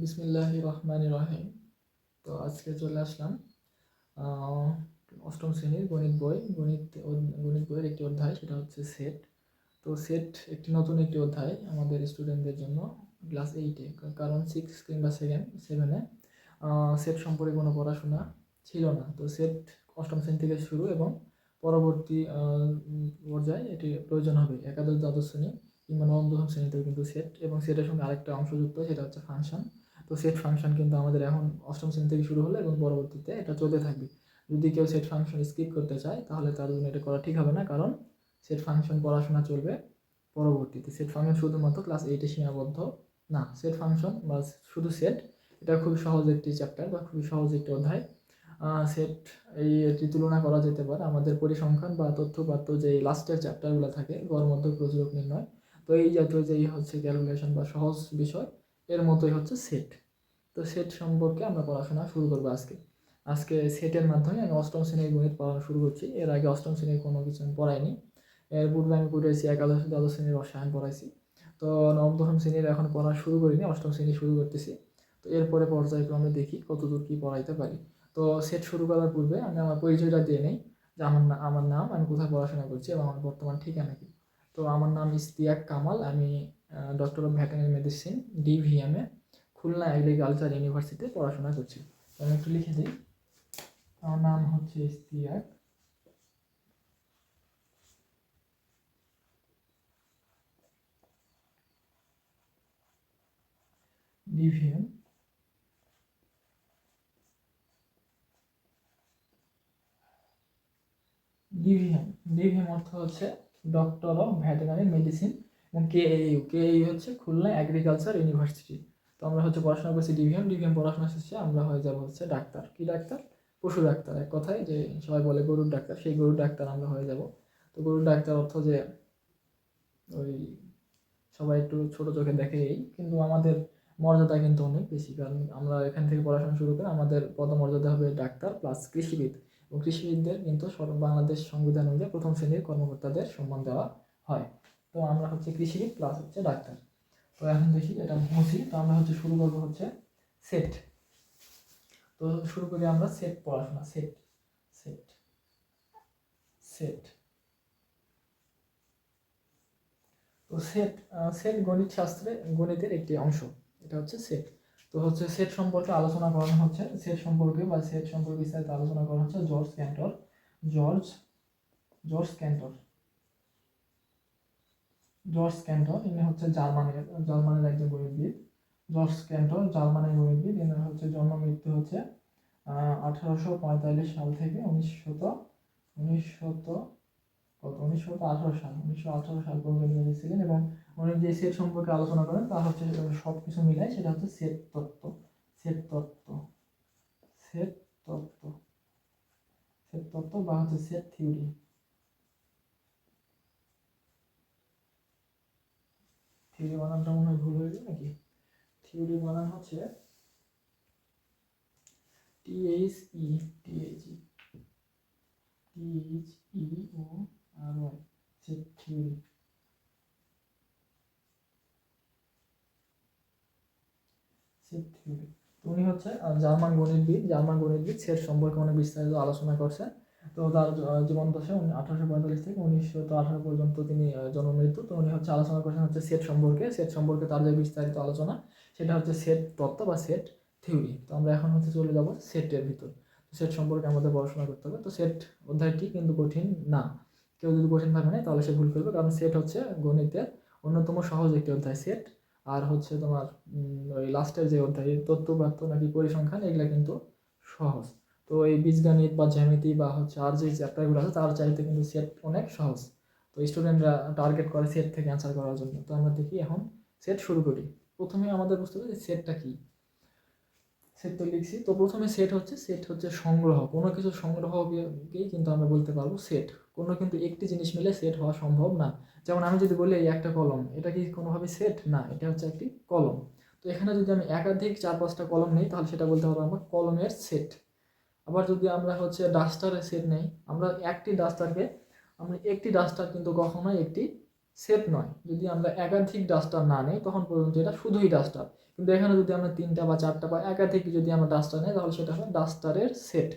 বিসমিল্লাহ রহমান রহিম তো আজকে চলে আসলাম অষ্টম শ্রেণির গণিত বই, গণিত গণিত বইয়ের একটি অধ্যায়, সেটা হচ্ছে সেট। তো সেট একটি নতুন একটি অধ্যায় আমাদের স্টুডেন্টদের জন্য ক্লাস এইটে কারণ সিক্স কিংবা সেকেন্ড সেভেনে সেট সম্পর্কে কোনো পড়াশোনা ছিল না। তো সেট অষ্টম শ্রেণি থেকে শুরু এবং পরবর্তী পর্যায়ে এটি প্রয়োজন হবে। একাদশ দ্বাদশ শ্রেণি কিংবা নবম, দশম শ্রেণীতেও কিন্তু সেট এবং সেটের সঙ্গে আরেকটা অংশ যুক্ত, সেটা হচ্ছে ফাংশন তো সেট ফাংশন কিন্তু আমাদের এখন অষ্টম শ্রেণি থেকে শুরু হলো এবং পরবর্তীতে এটা চলতে থাকবে। যদি কেউ সেট ফাংশন স্কিপ করতে চায়, তাহলে তার জন্য এটা করা ঠিক হবে না, কারণ সেট ফাংশন পড়াশোনা চলবে পরবর্তীতে। সেট ফাংশন শুধুমাত্র ক্লাস এইটে সীমাবদ্ধ না। সেট ফাংশন বা শুধু সেট এটা খুবই সহজ একটি চ্যাপ্টার বা খুবই সহজ একটি অধ্যায়। সেট এই এটি তুলনা করা যেতে পারে আমাদের পরিসংখ্যান বা তথ্যপাত্র যে লাস্টের চ্যাপ্টারগুলো থাকে, গড় মধ্য প্রচুরক, নির্ণয়। তো এই জাতীয় যেই হচ্ছে ক্যালকুলেশন বা সহজ বিষয় এর মতোই হচ্ছে সেট তো সেট সম্পর্কে আমরা পড়াশোনা শুরু করব আজকে। আজকে সেটের মাধ্যমে আমি অষ্টম শ্রেণির গণিত পড়ানো শুরু করছি। এর আগে অষ্টম শ্রেণির কোনো কিছু আমি পড়াইনি। এর পূর্বে আমি পড়েছি একাদশ, দ্বাদশ শ্রেণির রসায়ন পড়াইছি। তো নবম দশম শ্রেণির এখন পড়া শুরু করিনি, অষ্টম শ্রেণি শুরু করতেছি। তো এরপরে পর্যায়ক্রমে দেখি কতদূর কী পড়াইতে পারি। তো সেট শুরু করার পূর্বে আমি আমার পরিচয়টা দিয়ে নেই যে আমার না, আমার নাম, আমি কোথায় পড়াশোনা করছি এবং আমার বর্তমান ঠিকানা কি। তো আমার নাম ইস্তিয়াক কামাল, আমি ডক্টর অফ ভেটেনারি মেডিসিন ডিভিএমে খুলনা এগ্রিকালচার ইউনিভার্সিটিতে পড়াশোনা করছি। আমি একটু লিখে দিই। আমার নাম হচ্ছে ইস্তিয়াক ডিভিএম ডিভিএম ডিভিএম অর্থ হচ্ছে ডক্টর অফ ভেটেনারি মেডিসিন এবং কে কে ইউ হচ্ছে খুলনা এগ্রিকালচার ইউনিভার্সিটি তো আমরা হচ্ছে পড়াশোনা করছি ডিভিএম ডিভিএম পড়াশোনা শেষে আমরা হয়ে যাব হচ্ছে ডাক্তার। কি ডাক্তার? পশু ডাক্তার। এক কথায় যে সবাই বলে গরুর ডাক্তার, সেই গরুর ডাক্তার আমরা হয়ে যাব। তো গরুর ডাক্তার অর্থ যে ওই সবাই একটু ছোট চোখে দেখে এই, কিন্তু আমাদের মর্যাদা কিন্তু অনেক বেশি। কারণ আমরা এখান থেকে পড়াশোনা শুরু করে আমাদের পদমর্যাদা হবে ডাক্তার প্লাস কৃষিবিদ। এবং কৃষিবিদদের কিন্তু বাংলাদেশ সংবিধান অনুযায়ী প্রথম শ্রেণির কর্মকর্তাদের সম্মান দেওয়া হয়। তো আমরা হচ্ছে কৃষিবিদ প্লাস হচ্ছে ডাক্তার। তো এখন দেখি এটা মুছি তো আমরা হচ্ছে শুরু করব হচ্ছে সেট তো শুরু করি আমরা সেট পড়াশোনা সেট সেট সেট তো সেট সেট গণিত শাস্ত্রে, গণিতের একটি অংশ, এটা হচ্ছে সেট তো হচ্ছে সেট সম্পর্কে আলোচনা করানো হচ্ছে সেট সম্পর্কে বা সেট সম্পর্কে বিস্তারিত আলোচনা করা হচ্ছে George Cantor, George George Cantor. George Cantor ইনি হচ্ছে জার্মানের জার্মানের একজন গণিতবিদ জর্জ ক্যান্টর জার্মানের গণিতবিদ এনার হচ্ছে জন্ম মৃত্যু হচ্ছে আঠারোশো পঁয়তাল্লিশ সাল থেকে উনিশশত উনিশশত কত? উনিশশো আঠারো সাল, উনিশশো আঠারো সাল পর্যন্ত ছিলেন এবং উনি যে সেট সম্পর্কে আলোচনা করেন তা হচ্ছে সব কিছু মিলায় সেটা হচ্ছে সেট তত্ত্ব সেট তত্ত্ব সেট তত্ত্ব সেট তত্ত্ব বা হচ্ছে সেট থিওরি থিওরি বানানটা মনে হয় ভুল হয়ে হয়েছে নাকি? থিওরি বানান হচ্ছে TH E TH E TH E O R Y set theory set উনি হচ্ছে জার্মান গণিতবিদ। জার্মান গণিতবিদ সেট সম্পর্কে অনেক বিস্তারিত আলোচনা করছেন তো তার জীবন দশায় উনি আঠারোশো পঁয়তাল্লিশ থেকে উনিশশো আঠারো পর্যন্ত তিনি আহ, জন্ম মৃত্যু তো উনি হচ্ছে আলোচনা করেছেন হচ্ছে সেট সম্পর্কে। সেট সম্পর্কে তার যে বিস্তারিত আলোচনা সেটা হচ্ছে সেট তত্ত্ব বা সেট থিওরি তো আমরা এখন হচ্ছে চলে যাব সেটের ভিতর। সেট সম্পর্কে আমাদের পড়াশোনা করতে হবে। তো সেট অধ্যায়টি কিন্তু কঠিন না। কেউ যদি কঠিন ভাবে নেয় তাহলে সে ভুল করবে। কারণ সেট হচ্ছে গণিতের অন্যতম সহজ একটি অধ্যায়। সেট আর হচ্ছে তোমার ওই লাস্টের যে অধ্যায় তথ্যপাত্র নাকি পরিসংখ্যান এগুলো কিন্তু সহজ। তো এই বীজগণিত বা জ্যামিতি বা হচ্ছে আর যে চ্যাপ্টারগুলো আছে, তার চাইতে কিন্তু সেট অনেক সহজ। তো স্টুডেন্টরা টার্গেট করে সেট থেকে অ্যান্সার করার জন্য। তো আমরা দেখি এখন সেট শুরু করি। প্রথমে আমাদের বুঝতে হবে সেটটা কী। সেট তো লিখছি। তো প্রথমে সেট হচ্ছে সেট হচ্ছে সংগ্রহ। কোনো কিছু সংগ্রহকেই কিন্তু আমরা বলতে পারব সেট কোনো কিন্তু একটি জিনিস মিলে সেট হওয়া সম্ভব না। যেমন আমি যদি বলি এই একটা কলম, এটা কি কোনোভাবে সেট না, এটা হচ্ছে একটি কলম। তো এখানে যদি আমি একাধিক চার পাঁচটা কলম নিই, তাহলে সেটা বলতে পারব আমরা কলমের সেট আবার যদি আমরা হচ্ছে ডাস্টারের সেট নেই, আমরা একটি ডাস্টারকে আমরা একটি ডাস্টার কিন্তু কখনোই একটি সেট নয়। যদি আমরা একাধিক ডাস্টার না নেই, তখন পর্যন্ত এটা শুধুই ডাস্টার কিন্তু এখানে যদি আমরা তিনটা বা চারটা বা একাধিক যদি আমরা ডাস্টার নেই, তাহলে সেটা হবে ডাস্টারের সেট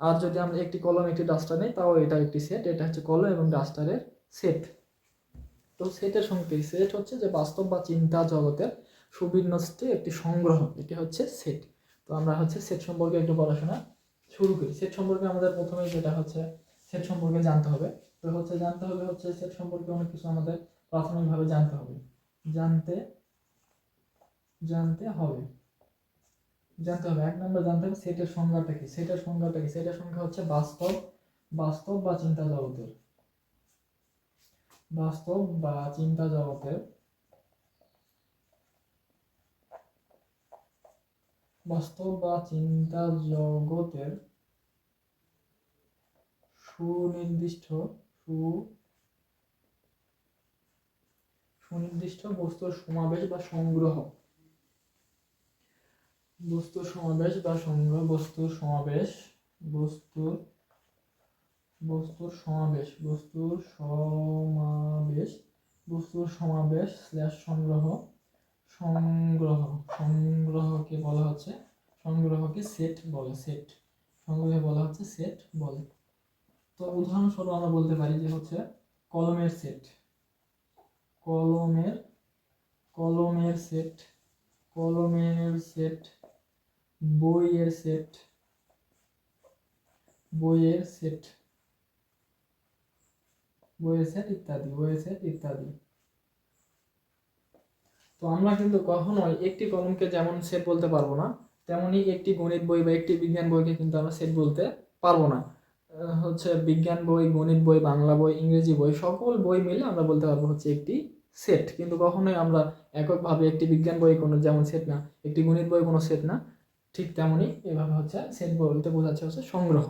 আর যদি আমরা একটি কলম একটি ডাস্টার নেই, তাও এটা একটি সেট এটা হচ্ছে কলম এবং ডাস্টারের সেট তো সেটের সঙ্গে সেট হচ্ছে যে বাস্তব বা চিন্তা জগতের সুবিন্যস্ত একটি সংগ্রহ, এটি হচ্ছে সেট তো আমরা হচ্ছে সেট সম্পর্কে একটু পড়াশোনা শুরু করি। সেট সম্পর্কে আমাদের প্রথমেই যেটা হচ্ছে সেট সম্পর্কে জানতে হবে। তো হচ্ছে জানতে হবে হচ্ছে সেট সম্পর্কে অনেক কিছু আমাদের প্রাথমিকভাবে জানতে হবে। জানতে জানতে হবে। জানতে হবে। এক নম্বর জানতে হবে সেটের সংজ্ঞাটা কি? সেটের সংজ্ঞাটা কি? সেটের সংখ্যা হচ্ছে বাস্তব বাস্তব বা চিন্তা জগতের। বাস্তব বা চিন্তা জগতের বাস্তব বা চিন্তা জগতের সুনির্দিষ্ট সু সুনির্দিষ্ট বস্তুর সমাবেশ বা সংগ্রহ। বস্তুর সমাবেশ বা সংগ্রহ বস্তুর সমাবেশ বস্তুর বস্তুর সমাবেশ বস্তুর সমাবেশ বস্তুর সমাবেশ স্ল্যাশ সংগ্রহ। সংগ্রহ, সংগ্রহকে বলা হচ্ছে, সংগ্রহকে সেট বলে সেট সংগ্রহে বলা হচ্ছে সেট বলে। তো উদাহরণস্বরূপ আমরা বলতে পারি যে হচ্ছে কলমের সেট কলমের কলমের সেট কলমের সেট বইয়ের সেট বইয়ের সেট বইয়ের সেট ইত্যাদি, বইয়ের সেট ইত্যাদি। তো আমরা কিন্তু কখনোই একটি কলমকে যেমন সেট বলতে পারব না, তেমনি একটি গণিত বই বা একটি বিজ্ঞান বইকে কিন্তু আমরা সেট বলতে পারব না। হচ্ছে বিজ্ঞান বই, গণিত বই, বাংলা বই, ইংরেজি বই, সকল বই মিলে আমরা বলতে পারব হচ্ছে একটি সেট কিন্তু কখনোই আমরা এককভাবে একটি বিজ্ঞান বই কোনো যেমন সেট না, একটি গণিত বই কোনো সেট না, ঠিক তেমনই এভাবে হচ্ছে সেট বলতে বোঝাচ্ছে হচ্ছে সংগ্রহ।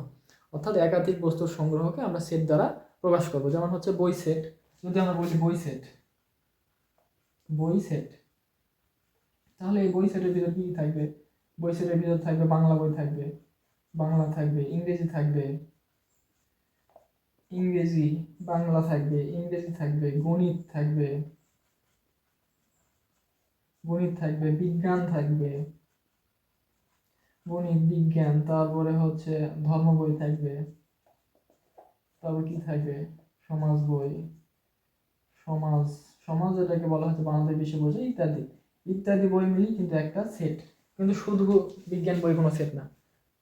অর্থাৎ একাধিক বস্তুর সংগ্রহকে আমরা সেট দ্বারা প্রকাশ করব। যেমন হচ্ছে বই সেট যদি আমরা বলি বই সেট বই সেট তাহলে এই বই সেটের ভিতরে কি থাকবে? বই সেটের ভিতরে থাকবে বাংলা বই থাকবে, বাংলা থাকবে, ইংরেজি থাকবে, ইংরেজি, বাংলা থাকবে, ইংরেজি থাকবে, গণিত থাকবে গণিত থাকবে, বিজ্ঞান থাকবে, গণিত, বিজ্ঞান, তারপরে হচ্ছে ধর্ম বই থাকবে, তারপর কি থাকবে? সমাজ বই, সমাজ সমাজ এটাকে বলা হচ্ছে বাংলাদেশ বিশ্ব বোঝে ইত্যাদি। ইত্যাদি বই মিলিয়ে কিন্তু একটা সেট কিন্তু শুধু বিজ্ঞান বই কোনো সেট না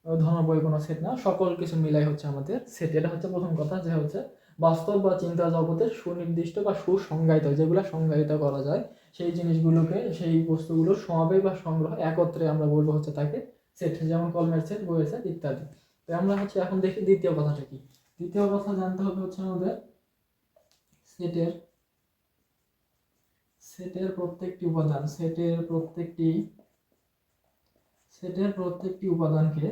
ধর্ম বই কোনো সেট না, সকল কিছু মিলাই হচ্ছে আমাদের সেট এটা হচ্ছে প্রথম কথা, যে হচ্ছে বাস্তব বা চিন্তা জগতের সুনির্দিষ্ট বা সুসংজ্ঞায়িত, যেগুলো সংজ্ঞায়িত করা যায়, সেই জিনিসগুলোকে, সেই বস্তুগুলো সমাবেশ বা সংগ্রহ একত্রে আমরা বলব হচ্ছে তাকে সেট যেমন কলমের সেট বইয়ের সেট ইত্যাদি। তো আমরা হচ্ছে এখন দেখি দ্বিতীয় কথাটা কি? দ্বিতীয় কথা জানতে হবে হচ্ছে আমাদের সেটের সেটের প্রত্যেকটি উপাদান, সেটের প্রত্যেকটি সেটের প্রত্যেকটি উপাদানকে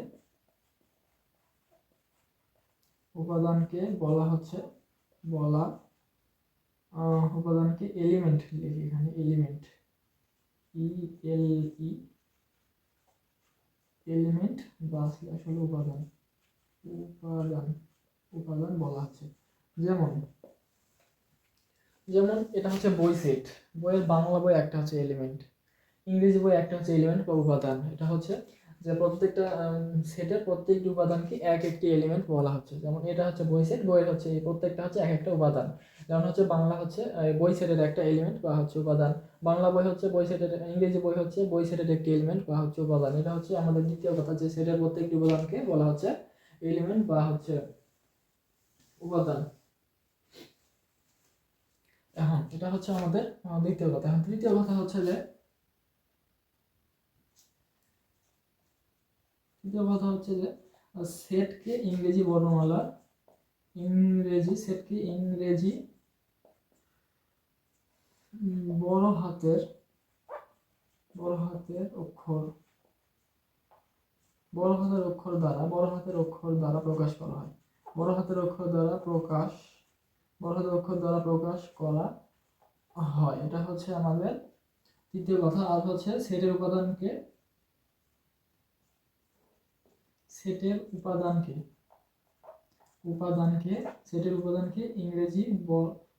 উপাদানকে বলা হচ্ছে, বলা উপাদানকে এলিমেন্ট লিখি এখানে এলিমেন্ট ই এল ই এলিমেন্ট বা আসলে উপাদান উপাদান উপাদান বলা হচ্ছে। যেমন যেমন এটা হচ্ছে বই সেট বইয়ের বাংলা বই একটা হচ্ছে এলিমেন্ট ইংরেজি বই একটা হচ্ছে এলিমেন্ট বা উপাদান। এটা হচ্ছে যে প্রত্যেকটা সেটের প্রত্যেকটি উপাদানকে এক একটি এলিমেন্ট বলা হচ্ছে। যেমন এটা হচ্ছে বই সেট বইয়ের হচ্ছে প্রত্যেকটা হচ্ছে এক একটা উপাদান। যেমন হচ্ছে বাংলা হচ্ছে বই সেটের একটা এলিমেন্ট বা হচ্ছে উপাদান। বাংলা বই হচ্ছে বই সেটের ইংরেজি বই হচ্ছে বই সেটের একটি এলিমেন্ট বা হচ্ছে উপাদান। এটা হচ্ছে আমাদের দ্বিতীয় কথা যে সেটের প্রত্যেকটি উপাদানকে বলা হচ্ছে এলিমেন্ট বা হচ্ছে উপাদান। এখন, এটা হচ্ছে আমাদের দ্বিতীয় কথা। এখন তৃতীয় কথা হচ্ছে যে, তৃতীয় কথা হচ্ছে যে, সেটকে ইংরেজি বর্ণমালা ইংরেজি, সেটকে ইংরেজি বড় হাতের বড় হাতের অক্ষর, বড় হাতের অক্ষর দ্বারা, বড় হাতের অক্ষর দ্বারা প্রকাশ করা হয়। বড় হাতের অক্ষর দ্বারা প্রকাশ বড় অক্ষর দ্বারা প্রকাশ করা হয়। এটা হচ্ছে আমাদের তৃতীয় কথা। আর হচ্ছে সেটের উপাদানকে সেটের উপাদানকে উপাদানকে, সেটের উপাদানকে ইংরেজি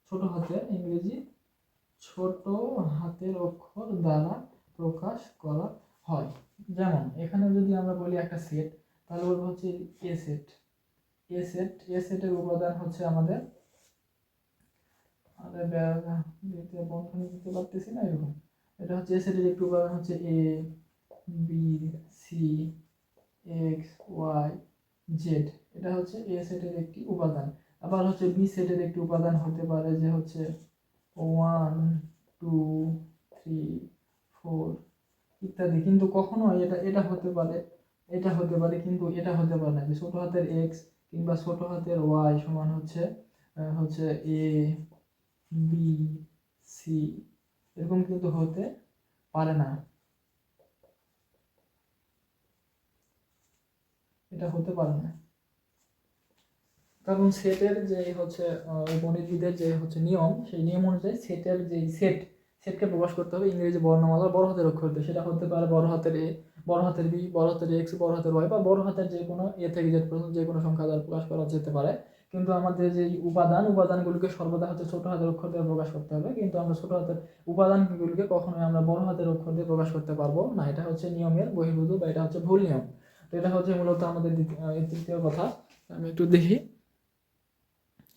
ছোট হাতের ইংরেজি ছোট হাতের অক্ষর দ্বারা প্রকাশ করা হয়। যেমন এখানে যদি আমরা বলি একটা সেট তাহলে বলব হচ্ছে এ সেট এ সেট এ সেটের উপাদান হচ্ছে আমাদের দ্বিতীয় বন্ধনী দিতে পারতেছি না এরকম। এটা হচ্ছে এ সেটের একটি উপাদান হচ্ছে A B C X Y Z এটা হচ্ছে এ সেটের একটি উপাদান। আবার হচ্ছে বি সেটের একটি উপাদান হতে পারে যে হচ্ছে ওয়ান টু থ্রি ফোর ইত্যাদি। কিন্তু কখনো এটা এটা হতে পারে, এটা হতে পারে, কিন্তু এটা হতে পারে না। যে ছোটো হাতের এক্স কিংবা ছোটো হাতের ওয়াই সমান হচ্ছে হচ্ছে এ বি সি এরকম কিন্তু হতে পারে না। এটা হতে পারে না। কারণ সেটের যে হচ্ছে গণিতবিদের যে হচ্ছে নিয়ম, সেই নিয়ম অনুযায়ী সেটের যে সেট সেটকে প্রকাশ করতে হবে ইংরেজি বর্ণমালার বড় হাতের অক্ষর দিয়ে। সেটা হতে পারে বড় হাতের এ বড় হাতের বি বড় হাতের এক্স বড় হাতের ওয়াই বা বড় হাতের যে কোনো এ থেকে পর্যন্ত যে কোনো সংখ্যা দ্বারা প্রকাশ করা যেতে পারে। কিন্তু আমাদের যে উপাদান, উপাদানগুলোকে সর্বদা হচ্ছে ছোট হাতের অক্ষর দিয়ে প্রকাশ করতে হবে। কিন্তু আমরা ছোট হাতের উপাদানগুলোকে কখনোই আমরা বড় হাতের অক্ষর দিয়ে প্রকাশ করতে পারব না। এটা হচ্ছে নিয়মের বহির্ভূত বা এটা হচ্ছে ভুল নিয়ম। তো এটা হচ্ছে মূলত আমাদের তৃতীয় কথা। আমি একটু দেখি।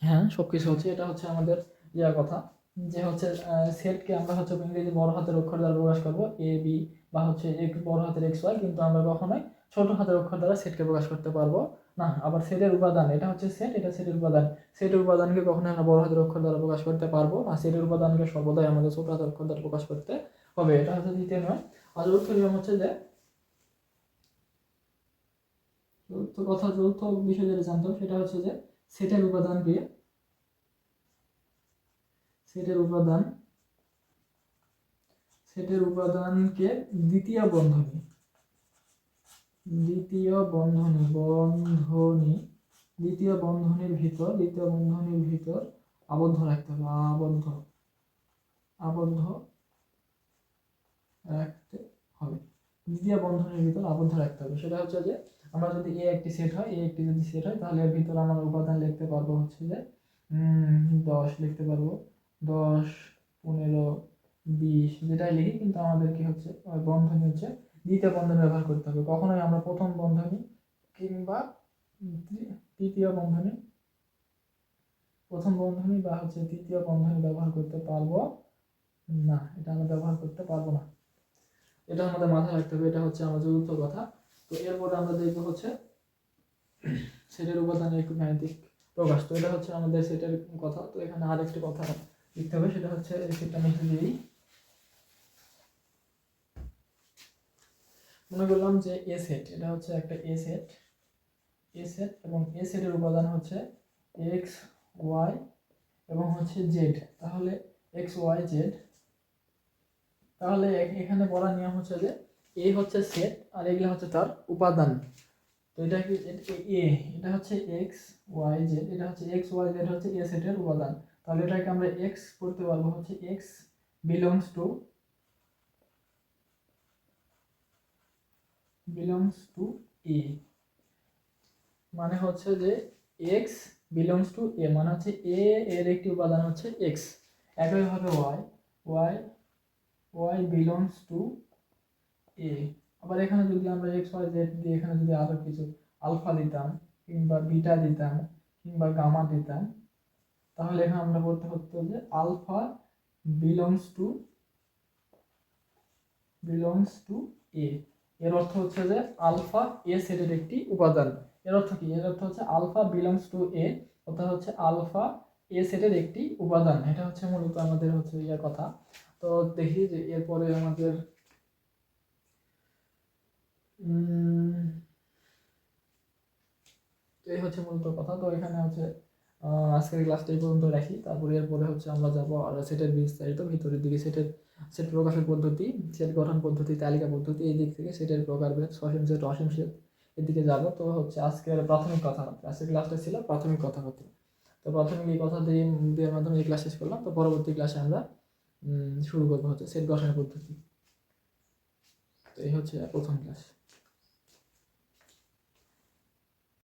হ্যাঁ সব কিছু হচ্ছে, এটা হচ্ছে আমাদের ইয়া কথা। যে হচ্ছে সেটকে আমরা হচ্ছে ইংরেজি বড় হাতের অক্ষর দ্বারা প্রকাশ করব, এ, বি, বা হচ্ছে এক, বড় হাতের এক্স, ওয়াই। কিন্তু আমরা কখনোই ছোট হাতের অক্ষর দ্বারা সেটকে প্রকাশ করতে পারব। না, আবার সেটের উপাদান, এটা হচ্ছে সেট এটা সেটের উপাদান। সেটের উপাদানকে কখনো আমরা বড় হাতের অক্ষর দ্বারা প্রকাশ করতে পারব না, সেটের উপাদানকে সর্বদাই আমাদের ছোট হাতের অক্ষর দ্বারা প্রকাশ করতে হবে, এটা হচ্ছে দ্বিতীয় নিয়ম। আর চতুর্থ নিয়ম হচ্ছে যে, চতুর্থ কথা, চতুর্থ বিষয় যেটা জানতাম, সেটা হচ্ছে যে, সেটের উপাদানকে সেটের উপাদান, সেটের উপাদানকে দ্বিতীয় বন্ধনী। দ্বিতীয় বন্ধনী বন্ধনী, দ্বিতীয় বন্ধনীর ভিতর, দ্বিতীয় বন্ধনীর ভিতর আবদ্ধ রাখতে হবে, আবদ্ধ। আবদ্ধ রাখতে হবে। দ্বিতীয় বন্ধনীর ভিতর আবদ্ধ রাখতে হবে। সেটা হচ্ছে যে, আমরা যদি এ একটি সেট হয়, এ একটি যদি সেট হয়, তাহলে এর ভিতর আমরা উপাদান লিখতে পারব হচ্ছে যে দশ লিখতে পারব। দশ, পনেরো, বিশ, যেটাই লিখি, কিন্তু আমাদের কি হচ্ছে, বন্ধনী হচ্ছে দ্বিতীয় বন্ধন ব্যবহার করতে হবে। কখনোই আমরা প্রথম বন্ধনী কিংবা তৃতীয় বন্ধনী, প্রথম বন্ধনী বা হচ্ছে তৃতীয় বন্ধনী ব্যবহার করতে পারব না। এটা আমরা ব্যবহার করতে পারব না। এটা আমাদের মাথায় রাখতে হবে। এটা হচ্ছে আমার চতুর্থ কথা। তো এরপরে আমরা দেখব হচ্ছে সেটের উপাদানের একটু গাণিতিক প্রকাশ। তো এটা হচ্ছে আমাদের সেটের কথা। তো এখানে আরেকটি কথা লিখতে হবে। সেটা হচ্ছে সেটা আমি একটু মনে করলাম যে এ সেট এটা হচ্ছে একটা এ সেট এ সেট এবং এ সেটের উপাদান হচ্ছে এক্স ওয়াই এবং হচ্ছে জেড তাহলে এক্স ওয়াই জেড তাহলে এখানে বলার নিয়ম হচ্ছে যে এ হচ্ছে সেট আর এগুলো হচ্ছে তার উপাদান। তো এটা কি, এ এটা হচ্ছে এক্স ওয়াই জেড এটা হচ্ছে এক্স ওয়াই জেড হচ্ছে এ সেটের উপাদান। তাহলে এটাকে আমরা এক্স করতে পারব হচ্ছে X belongs to belongs to A মানে হচ্ছে যে এক্স বিলংস টু এ মানে হচ্ছে এ এর একটি উপাদান হচ্ছে এক্স একইভাবে Y Y Y belongs to A আবার এখানে যদি আমরা এক্স ওয়াই জেড দিয়ে এখানে যদি আরও কিছু আলফা দিতাম, কিংবা বিটা দিতাম, কিংবা গামা দিতাম, তাহলে এখানে আমরা বলতে হতো যে alpha belongs to belongs to A এর অর্থ হচ্ছে যে আলফা এ সেটের একটি উপাদান। এর অর্থ কি? এর অর্থ হচ্ছে আলফা বিলংস টু এ অর্থাৎ হচ্ছে আলফা এ সেটের একটি উপাদান। এটা হচ্ছে মূলত আমাদের হচ্ছে ইয়ার কথা। তো দেখি যে এরপরে আমাদের এই হচ্ছে মূলত কথা। তো এখানে হচ্ছে আজকের ক্লাসটা এই পর্যন্ত রাখি। তারপরে এরপরে হচ্ছে আমরা যাব আর সেটের বিস্তারিত ভিতরের দিকে। সেটের সেট প্রকাশের পদ্ধতি সেট গঠন পদ্ধতি, তালিকা পদ্ধতি, এই দিক থেকে সেটের প্রকারভেদ সসীম সেট অসীম সেট এদিকে যাব। তো হচ্ছে আজকের প্রাথমিক কথা আজকের ক্লাসটা ছিল প্রাথমিক কথাবার্তা। তো প্রাথমিক এই কথা দিয়ে, দেওয়ার মাধ্যমে এই ক্লাস শেষ করলাম। তো পরবর্তী ক্লাসে আমরা শুরু করব হচ্ছে সেট গঠনের পদ্ধতি। তো এই হচ্ছে প্রথম ক্লাস